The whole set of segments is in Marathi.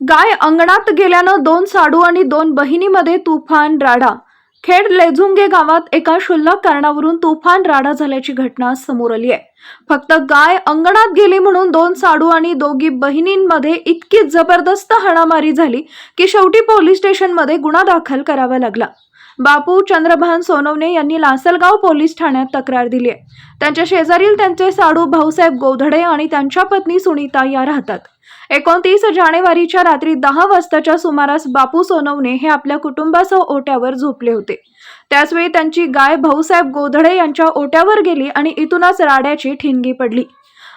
गाय अंगणात गेल्यानं दोन साडू आणि दोन बहिणीमध्ये तुफान राडा. खेड लेझुंगे गावात एका क्षुल्लक कारणावरून तुफान राडा झाल्याची घटना समोर आली आहे. फक्त गाय अंगणात गेली म्हणून दोन साडू आणि दोघी बहिणींमध्ये इतकी जबरदस्त हाणामारी झाली की शेवटी पोलीस स्टेशनमध्ये गुन्हा दाखल करावा लागला. बापू चंद्रभान सोनवणे यांनी लासलगाव पोलीस ठाण्यात तक्रार दिली आहे. त्यांच्या शेजारील त्यांचे साडू भाऊसाहेब गोधडे आणि त्यांच्या पत्नी सुनीता या राहतात. एकोणतीस जानेवारीच्या रात्री दहा वाजताच्या सुमारास बापू सोनवणे हे आपल्या कुटुंबासह ओट्यावर झोपले होते. त्याचवेळी त्यांची गाय भाऊसाहेब गोधडे यांच्या ओट्यावर गेली आणि इथूनच राड्याची ठिणगी पडली.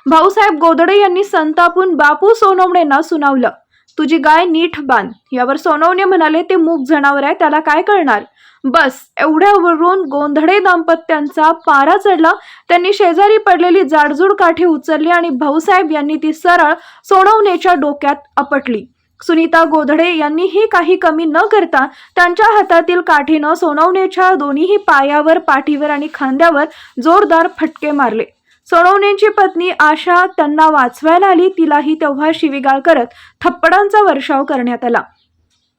भाऊसाहेब गोधडे यांनी संतापून बापू सोनवणेंना सुनावलं. तुझी गाय नीट बांध. यावर सोनवणे म्हणाले ते मूग जनावर आहे त्याला काय करणार? बस एवढ्यावरून गोंधळे दाम्पत्यांचा पारा चढला. त्यांनी शेजारी पडलेली जाडजूड काठी उचलली आणि भाऊसाहेब यांनी ती सरळ सोनवणेच्या डोक्यात आपटली. सुनीता गोधडे यांनीही काही कमी न करता त्यांच्या हातातील काठीनं सोनवणेच्या दोन्हीही पायावर पाठीवर आणि खांद्यावर जोरदार फटके मारले. सोनवण्यांची पत्नी आशा त्यांना वाचवायला आली. तिलाही तेव्हा शिवीगाळ करत थप्पडांचा वर्षाव करण्यात आला.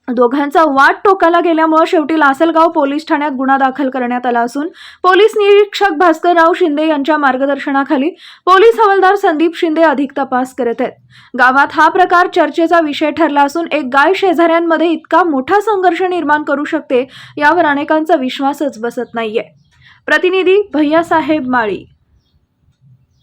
दोघांचा वाट टोकाला गेल्यामुळे शेवटी लासलगाव पोलीस ठाण्यात गुन्हा दाखल करण्यात आला असून पोलीस निरीक्षक भास्करराव शिंदे यांच्या मार्गदर्शनाखाली पोलीस हवालदार संदीप शिंदे अधिक तपास करत आहेत. गावात हा प्रकार चर्चेचा विषय ठरला असून एक गाय शेजाऱ्यांमध्ये इतका मोठा संघर्ष निर्माण करू शकते यावर अनेकांचा विश्वासच बसत नाहीये. प्रतिनिधी भैयासाहेब माळी.